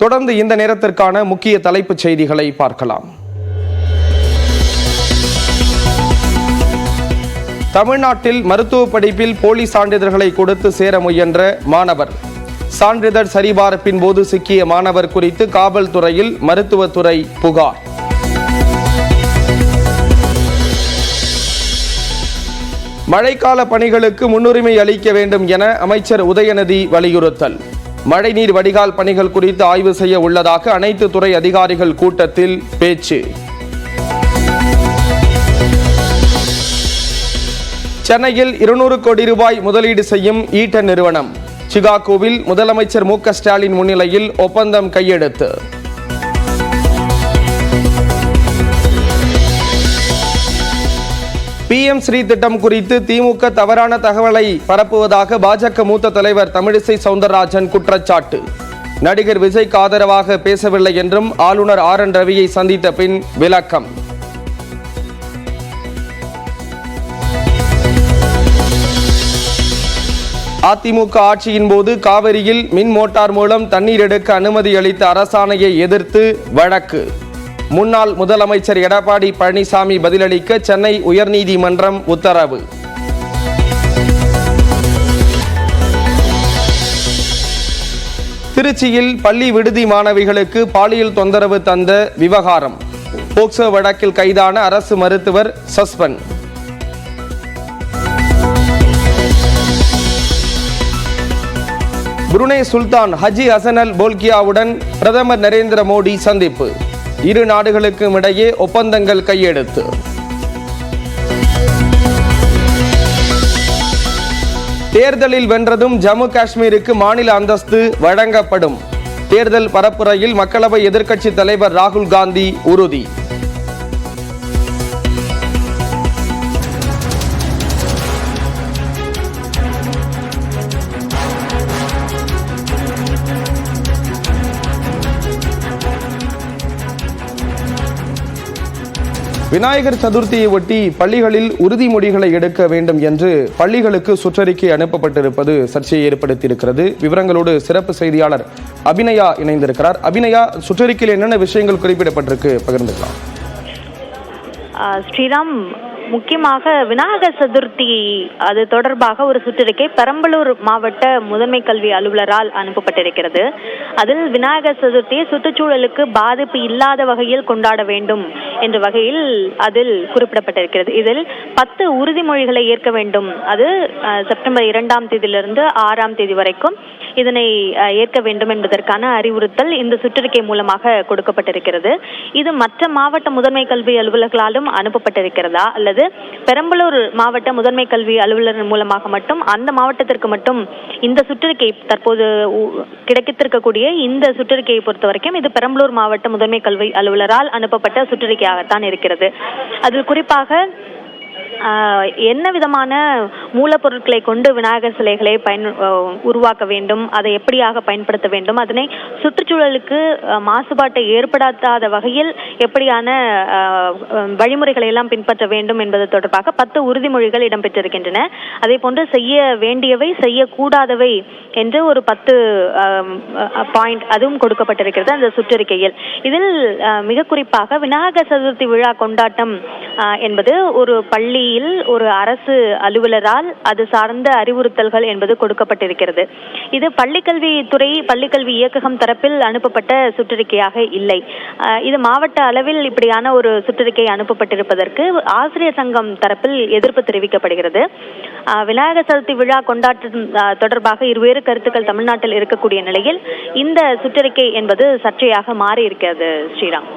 தொடர்ந்து இந்த நேரத்திற்கான முக்கிய தலைப்புச் செய்திகளை பார்க்கலாம். தமிழ்நாட்டில் மருத்துவ படிப்பில் போலி சான்றிதழ்களை கொடுத்து சேர முயன்ற மாணவர். சான்றிதழ் சரிபார்ப்பின் போது சிக்கிய மாணவர் குறித்து காவல்துறையில் மருத்துவத்துறை புகார். மழைக்கால பணிகளுக்கு முன்னுரிமை அளிக்க வேண்டும் என அமைச்சர் உதயநிதி வலியுறுத்தல். மழைநீர் வடிகால் பணிகள் குறித்து ஆய்வு செய்ய உள்ளதாக அனைத்து துறை அதிகாரிகள் கூட்டத்தில் பேச்சு. சென்னையில் இருநூறு கோடி ரூபாய் முதலீடு செய்யும் ஈட்டன் நிறுவனம். சிகாகோவில் முதலமைச்சர் மு ஸ்டாலின் முன்னிலையில் ஒப்பந்தம் கையெழுத்து. பிஎம் ஸ்ரீ திட்டம் குறித்து திமுக தவறான தகவலை பரப்புவதாக பாஜக மூத்த தலைவர் தமிழிசை சவுந்தரராஜன் குற்றச்சாட்டு. நடிகர் விஜய்க்கு ஆதரவாக பேசவில்லை என்றும் ஆளுநர் ஆர். என். ரவியை சந்தித்த பின் விளக்கம். அதிமுக ஆட்சியின் போது காவிரியில் மின் மோட்டார் மூலம் தண்ணீர் எடுக்க அனுமதி அளித்த அரசாணையை எதிர்த்து வழக்கு. முன்னாள் முதலமைச்சர் எடப்பாடி பழனிசாமி பதிலளிக்க சென்னை உயர்நீதிமன்றம் உத்தரவு. திருச்சியில் பள்ளி விடுதி மாணவிகளுக்கு பாலியல் தொந்தரவு தந்த விவகாரம். போக்சோ வழக்கில் கைதான அரசு மருத்துவர் சஸ்பெண்ட். புருனே சுல்தான் ஹஜி ஹசனல் போல்கியாவுடன் பிரதமர் நரேந்திர மோடி சந்திப்பு. இரு நாடுகளுக்கும் இடையே ஒப்பந்தங்கள் கையெழுத்து. தேர்தலில் வென்றதும் ஜம்மு காஷ்மீருக்கு மாநில அந்தஸ்து வழங்கப்படும். தேர்தல் பரப்புரையில் மக்களவை எதிர்க்கட்சி தலைவர் ராகுல் காந்தி உறுதி. விநாயகர் சதுர்த்தியை ஒட்டி பள்ளிகளில் உறுதிமொழிகளை எடுக்க வேண்டும் என்று பள்ளிகளுக்கு சுற்றறிக்கை அனுப்பப்பட்டிருப்பது சர்ச்சையை ஏற்படுத்தியிருக்கிறது. விவரங்களோடு சிறப்பு செய்தியாளர் அபிநயா இணைந்திருக்கிறார். அபிநயா சுற்றறிக்கையில் என்னென்ன விஷயங்கள் குறிப்பிடப்பட்டிருக்கு? பகிர்ந்துக்கலாம். ஸ்ரீராம் முக்கியமாக விநாயகர் சதுர்த்தி அது தொடர்பாக ஒரு சுற்றறிக்கை பெரம்பலூர் மாவட்ட முதன்மை கல்வி அலுவலரால் அனுப்பப்பட்டிருக்கிறது. அதில் விநாயகர் சதுர்த்தியை சுற்றுச்சூழலுக்கு பாதிப்பு இல்லாத வகையில் கொண்டாட வேண்டும் என்ற வகையில் அதில் குறிப்பிடப்பட்டிருக்கிறது. இதில் பத்து உறுதிமொழிகளை ஏற்க வேண்டும். அது செப்டம்பர் இரண்டாம் தேதியிலிருந்து ஆறாம் தேதி வரைக்கும் இதனை ஏற்க வேண்டும் என்பதற்கான அறிவுறுத்தல் இந்த சுற்றறிக்கை மூலமாக கொடுக்கப்பட்டிருக்கிறது. இது மற்ற மாவட்ட முதன்மை கல்வி அலுவலர்களாலும் அனுப்பப்பட்டிருக்கிறதா அல்லது பெரம்பலூர் மாவட்ட முதன்மை கல்வி அலுவலர் மூலமாக மட்டும் அந்த மாவட்டத்திற்கு மட்டும் இந்த சுற்றறிக்கை தற்போது கிடைக்கத்திருக்கக்கூடிய இந்த சுற்றறிக்கையை பொறுத்த வரைக்கும் இது பெரம்பலூர் மாவட்ட முதன்மை கல்வி அலுவலரால் அனுப்பப்பட்ட சுற்றறிக்கையாகத்தான் இருக்கிறது. அதில் குறிப்பாக என்ன விதமான மூலப்பொருட்களை கொண்டு விநாயகர் சிலைகளை பயன் உருவாக்க வேண்டும் அதை எப்படியாக பயன்படுத்த வேண்டும் அதனை சுற்றுச்சூழலுக்கு மாசுபாட்டை ஏற்படுத்தாத வகையில் எப்படியான ஆஹ் வழிமுறைகளை எல்லாம் பின்பற்ற வேண்டும் என்பது தொடர்பாக பத்து உறுதிமொழிகள் இடம்பெற்றிருக்கின்றன. அதே போன்று செய்ய வேண்டியவை செய்யக்கூடாதவை என்று ஒரு பத்து பாயிண்ட் அதுவும் கொடுக்கப்பட்டிருக்கிறது அந்த சுற்றறிக்கையில். இதில் மிக குறிப்பாக விநாயகர் சதுர்த்தி விழா கொண்டாட்டம் ஆஹ் என்பது ஒரு பள்ளி பள்ளியில் ஒரு அரசு அலுவலரால் அது சார்ந்த அறிவுறுத்தல்கள் என்பது கொடுக்கப்பட்டிருக்கிறது. இது பள்ளிக்கல்வித்துறை பள்ளிக்கல்வி இயக்ககம் தரப்பில் அனுப்பப்பட்ட சுற்றறிக்கையாக இல்லை. இது மாவட்ட அளவில் இப்படியான ஒரு சுற்றறிக்கை அனுப்பப்பட்டிருப்பதற்கு ஆசிரியர் சங்கம் தரப்பில் எதிர்ப்பு தெரிவிக்கப்படுகிறது. ஆஹ் விநாயகர் சதுர்த்தி விழா கொண்டாட்டம் தொடர்பாக இருவேறு கருத்துக்கள் தமிழ்நாட்டில் இருக்கக்கூடிய நிலையில் இந்த சுற்றறிக்கை என்பது சர்ச்சையாக மாறி இருக்கிறது ஸ்ரீராம்.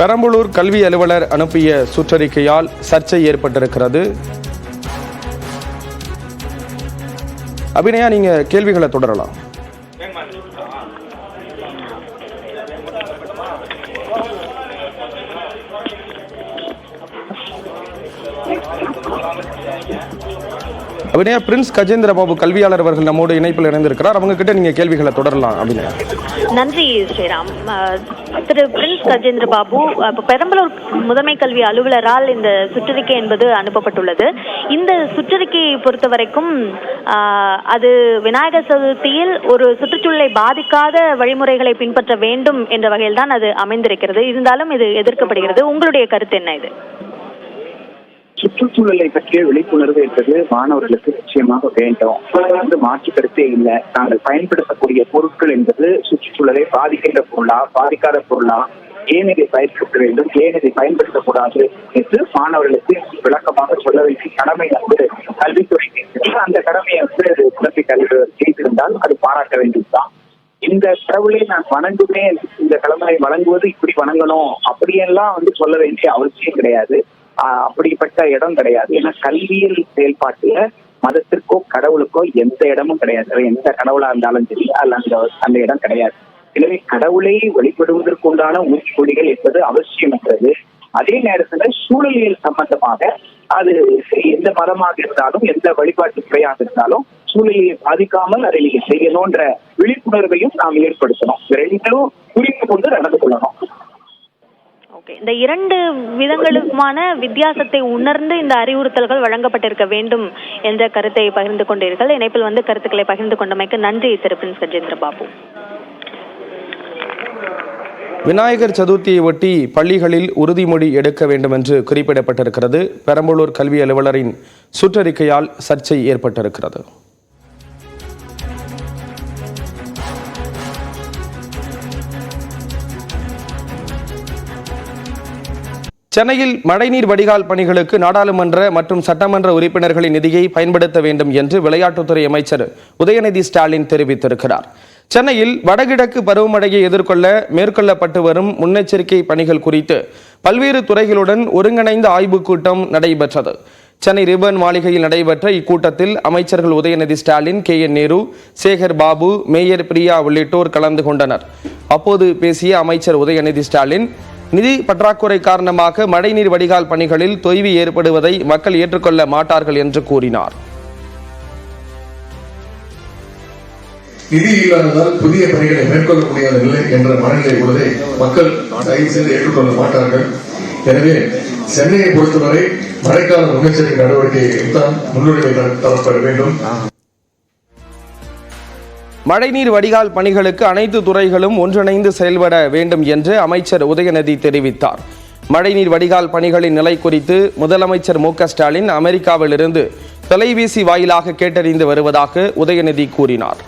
பெரம்பலூர் கல்வி அலுவலர் அனுப்பிய சுற்றறிக்கையால் சர்ச்சை ஏற்பட்டிருக்கிறது. அபிநயா நீங்க கேள்விகளை தொடரலாம். அபிநயா பிரின்ஸ் கஜேந்திர பாபு கல்வியாளர் அவர்கள் நம்மோடு இணைப்பில் இணைந்திருக்கிறார். அவங்க கிட்ட நீங்க கேள்விகளை தொடரலாம் அபிநயா. நன்றி ஸ்ரீராம். திரு பிரின்ஸ் கஜேந்திர பாபு பெரம்பலூர் முதன்மை கல்வி அலுவலரால் இந்த சுற்றறிக்கை என்பது அனுப்பப்பட்டுள்ளது. இந்த சுற்றறிக்கையை பொறுத்த வரைக்கும் அது விநாயகர் சதுர்த்தியில் ஒரு சுற்றுச்சூழலை பாதிக்காத வழிமுறைகளை பின்பற்ற வேண்டும் என்ற வகையில் தான் அது அமைந்திருக்கிறது. இருந்தாலும் இது எதிர்க்கப்படுகிறது. உங்களுடைய கருத்து என்ன இது? சுற்றுச்சூழலை பற்றிய விழிப்புணர்வு என்பது மாணவர்களுக்கு நிச்சயமாக வேண்டும். வந்து மாற்று கருத்தே இல்லை. நாங்கள் பயன்படுத்தக்கூடிய பொருட்கள் என்பது சுற்றுச்சூழலை பாதிக்கின்ற பொருளா பாதிக்காத பொருளா ஏன் இதை பயன்படுத்த வேண்டும் ஏன் இதை பயன்படுத்தக்கூடாது என்று மாணவர்களுக்கு விளக்கமாக சொல்ல வேண்டிய கடமை வந்து கல்வித்துறை. அந்த கடமையை வந்து குழந்தை கல்வி செய்திருந்தால் அது பாராட்ட வேண்டியதுதான். இந்த கடவுளை நான் வணங்குவேன் இந்த கடவுளை வணங்குவது இப்படி வணங்கணும் அப்படியெல்லாம் வந்து சொல்ல வேண்டிய அவசியம் கிடையாது. அப்படிப்பட்ட இடம் கிடையாது. ஏன்னா கல்வியல் செயல்பாட்டுல மதத்திற்கோ கடவுளுக்கோ எந்த இடமும் கிடையாது. எந்த கடவுளா இருந்தாலும் சரி அதுல அந்த அந்த இடம் கிடையாது. எனவே கடவுளை வழிபடுவதற்கு உண்டான ஊர்கொடிகள் என்பது அவசியமற்றது அதே நேரத்துல சூழலியல் சம்பந்தமாக அது எந்த மதமாக இருந்தாலும் எந்த வழிபாட்டு துறையாக இருந்தாலும் சூழலியை பாதிக்காமல் அதை நீங்க செய்யணும்ன்ற விழிப்புணர்வையும் நாம் ஏற்படுத்தணும். ரெண்டும் புரிந்து கொண்டு நடந்து கொள்ளணும். ஓகே இந்த இரண்டு விதங்களுக்குமான வித்தியாசத்தை உணர்ந்து இந்த அறிவுறுத்தல்கள் வழங்கப்பட்டிருக்க வேண்டும் என்ற கருத்தை பகிர்ந்து கொண்டீர்கள். இணைப்பில் வந்து கருத்துக்களை பகிர்ந்து கொண்டமைக்கு நன்றி திரு பிரின்ஸ் கஜேந்திர பாபு. விநாயகர் சதுர்த்தியை ஒட்டி பள்ளிகளில் உறுதிமொழி எடுக்க வேண்டும் என்று குறிப்பிடப்பட்டிருக்கிறது. பெரம்பலூர் கல்வி அலுவலரின் சுற்றறிக்கையால் சர்ச்சை ஏற்பட்டிருக்கிறது. சென்னையில் மழைநீர் வடிகால் பணிகளுக்கு நாடாளுமன்ற மற்றும் சட்டமன்ற உறுப்பினர்களின் நிதியை பயன்படுத்த வேண்டும் என்று விளையாட்டுத்துறை அமைச்சர் உதயநிதி ஸ்டாலின் தெரிவித்திருக்கிறார். சென்னையில் வடகிழக்கு பருவமழையை எதிர்கொள்ள மேற்கொள்ளப்பட்டு வரும் முன்னெச்சரிக்கை பணிகள் குறித்து பல்வேறு துறைகளுடன் ஒருங்கிணைந்த ஆய்வுக் கூட்டம் நடைபெற்றது. சென்னை ரிபன் மாளிகையில் நடைபெற்ற இக்கூட்டத்தில் அமைச்சர்கள் Udhayanidhi Stalin K. N. Nehru Sekar Babu mayor Priya உள்ளிட்டோர் கலந்து கொண்டனர். அப்போது பேசிய அமைச்சர் உதயநிதி ஸ்டாலின் நிதி பற்றாக்குறை காரணமாக மழைநீர் வடிகால் பணிகளில் தொய்வு ஏற்படுவதை மக்கள் ஏற்றுக்கொள்ள மாட்டார்கள் என்று கூறினார். நிதி இல்லாததால் புதிய பணிகளை மேற்கொள்ள முடியாத நிலை என்ற மனநிலை உள்ளதை மக்கள் தயவு செய்து ஏற்றுக்கொள்ள மாட்டார்கள். எனவே சென்னையை பொறுத்தவரை மழைக்கால முன்னெச்சரிக்கை நடவடிக்கையை தான் முன்னுரிமை தரப்பட வேண்டும். மழைநீர் வடிகால் பணிகளுக்கு அனைத்து துறைகளும் ஒன்றிணைந்து செயல்பட வேண்டும் என்று அமைச்சர் உதயநிதி தெரிவித்தார். மழைநீர் வடிகால் பணிகளின் நிலை குறித்து முதலமைச்சர் மு ஸ்டாலின் அமெரிக்காவிலிருந்து தொலைபேசி வாயிலாக கேட்டறிந்து வருவதாக உதயநிதி கூறினார்.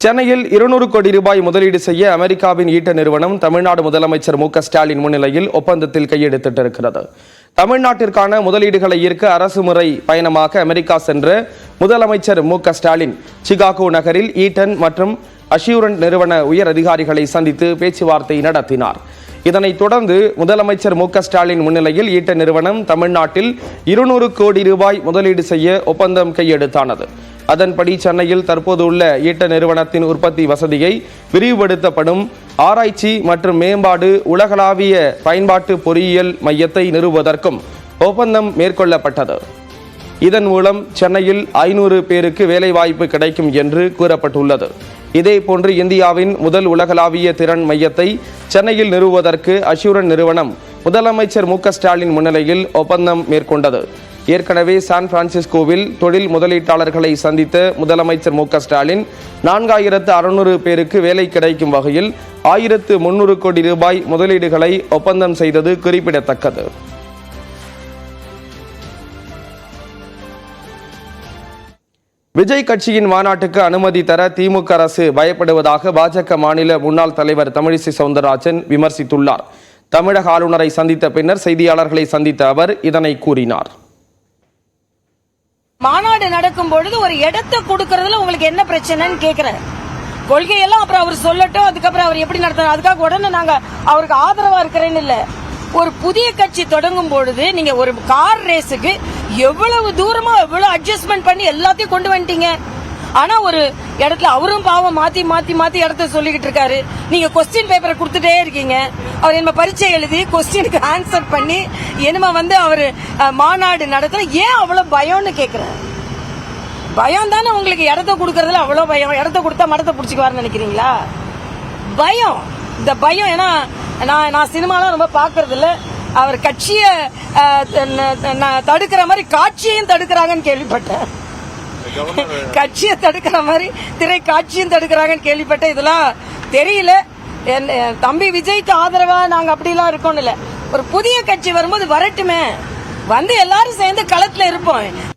சென்னையில் இருநூறு கோடி ரூபாய் முதலீடு செய்ய அமெரிக்காவின் ஈட்ட நிறுவனம் தமிழ்நாடு முதலமைச்சர் மு ஸ்டாலின் முன்னிலையில் ஒப்பந்தத்தில் கையெழுத்திட்டிருக்கிறது. தமிழ்நாட்டிற்கான முதலீடுகளை ஈர்க்க அரசு முறை பயணமாக அமெரிக்கா சென்ற முதலமைச்சர் மு ஸ்டாலின் சிகாகோ நகரில் ஈட்டன் மற்றும் அஷ்யூரன் நிறுவன உயர் அதிகாரிகளை சந்தித்து பேச்சுவார்த்தை நடத்தினார். இதனைத் தொடர்ந்து முதலமைச்சர் மு ஸ்டாலின் முன்னிலையில் ஈட்ட நிறுவனம் தமிழ்நாட்டில் இருநூறு கோடி ரூபாய் முதலீடு செய்ய ஒப்பந்தம் கையெழுத்தானது. அதன்படி சென்னையில் தற்போது உள்ள ஈட்ட நிறுவனத்தின் உற்பத்தி வசதியை விரிவுபடுத்தப்படும் ஆராய்ச்சி மற்றும் மேம்பாடு உலகளாவிய பயன்பாட்டு பொறியியல் மையத்தை நிறுவுவதற்கும் ஒப்பந்தம் மேற்கொள்ளப்பட்டது. இதன் மூலம் சென்னையில் ஐநூறு பேருக்கு வேலைவாய்ப்பு கிடைக்கும் என்று கூறப்பட்டுள்ளது. இதேபோன்று இந்தியாவின் முதல் உலகளாவிய திறன் மையத்தை சென்னையில் நிறுவுவதற்கு அஷூரன் நிறுவனம் முதலமைச்சர் மு ஸ்டாலின் முன்னிலையில் ஒப்பந்தம் மேற்கொண்டது. ஏற்கனவே சான் பிரான்சிஸ்கோவில் தொழில் முதலீட்டாளர்களை சந்தித்த முதலமைச்சர் மு க ஸ்டாலின் நான்காயிரத்து அறுநூறு பேருக்கு வேலை கிடைக்கும் வகையில் ஆயிரத்து முன்னூறு கோடி ரூபாய் முதலீடுகளை ஒப்பந்தம் செய்தது குறிப்பிடத்தக்கது. விஜய் கட்சியின் மாநாட்டுக்கு அனுமதி தர திமுக அரசு பயப்படுவதாக பாஜக மாநில முன்னாள் தலைவர் தமிழிசை சவுந்தரராஜன் விமர்சித்துள்ளார். தமிழக ஆளுநரை சந்தித்த பின்னர் செய்தியாளர்களை சந்தித்த அவர் இதனை கூறினார். மாநாடு நடக்கும் பொழுது ஒரு இடத்தை கொடுக்கறதுல உங்களுக்கு என்ன பிரச்சனைன்னு கேக்குறேன் கொள்கையெல்லாம் அப்புறம் அவர் சொல்லட்டும் அதுக்கப்புறம் அவர் எப்படி நடத்தணும் அதுக்காக உடனே நாங்க அவருக்கு ஆதரவா இருக்கிறேன்னு இல்ல. ஒரு புதிய கட்சி தொடங்கும் பொழுது நீங்க ஒரு கார் ரேஸுக்கு எவ்வளவு தூரமா எவ்வளவு அட்ஜஸ்ட்மெண்ட் பண்ணி எல்லாத்தையும் கொண்டு வந்துட்டீங்க? ஆனா ஒரு இடத்துல அவரும் பாவம் மாத்தி மாத்தி மாத்தி இடத்த சொல்லிக்கிட்டு இருக்காரு. நீங்க கொஸ்டின் பேப்பரை கொடுத்துட்டே இருக்கீங்க. அவர் என்ன பரீட்சை எழுதி கொஸ்டினுக்கு ஆன்சர் பண்ணி என்னமா வந்து அவர் மாநாடு நடத்துற ஏன் அவ்வளவு பயம்னு கேக்குறேன் பயம் தானே உங்களுக்கு இடத்த கொடுக்கறதுல அவ்வளவு பயம். இடத்த கொடுத்தா மடத்தை பிடிச்சிக்குவாருன்னு நினைக்கிறீங்களா? பயம். இந்த பயம் ஏன்னா நான் நான் சினிமாலாம் ரொம்ப பாக்குறது இல்ல அவர் கட்சியை தடுக்கிற மாதிரி காட்சியையும் தடுக்கிறாங்கன்னு கேள்விப்பட்டேன். Uh, கட்சியை தடுக்கிற மாதிரி திரை காட்சியும் தடுக்கிறாங்கன்னு கேள்விப்பட்டேன். இதெல்லாம் தெரியல. என் தம்பி விஜய்க்கு ஆதரவா நாங்க அப்படிலாம் இருக்கோம்னு இல்ல. ஒரு புதிய கட்சி வரும்போது வரட்டுமே. வந்து எல்லாரும் சேர்ந்து களத்துல இருப்போம்.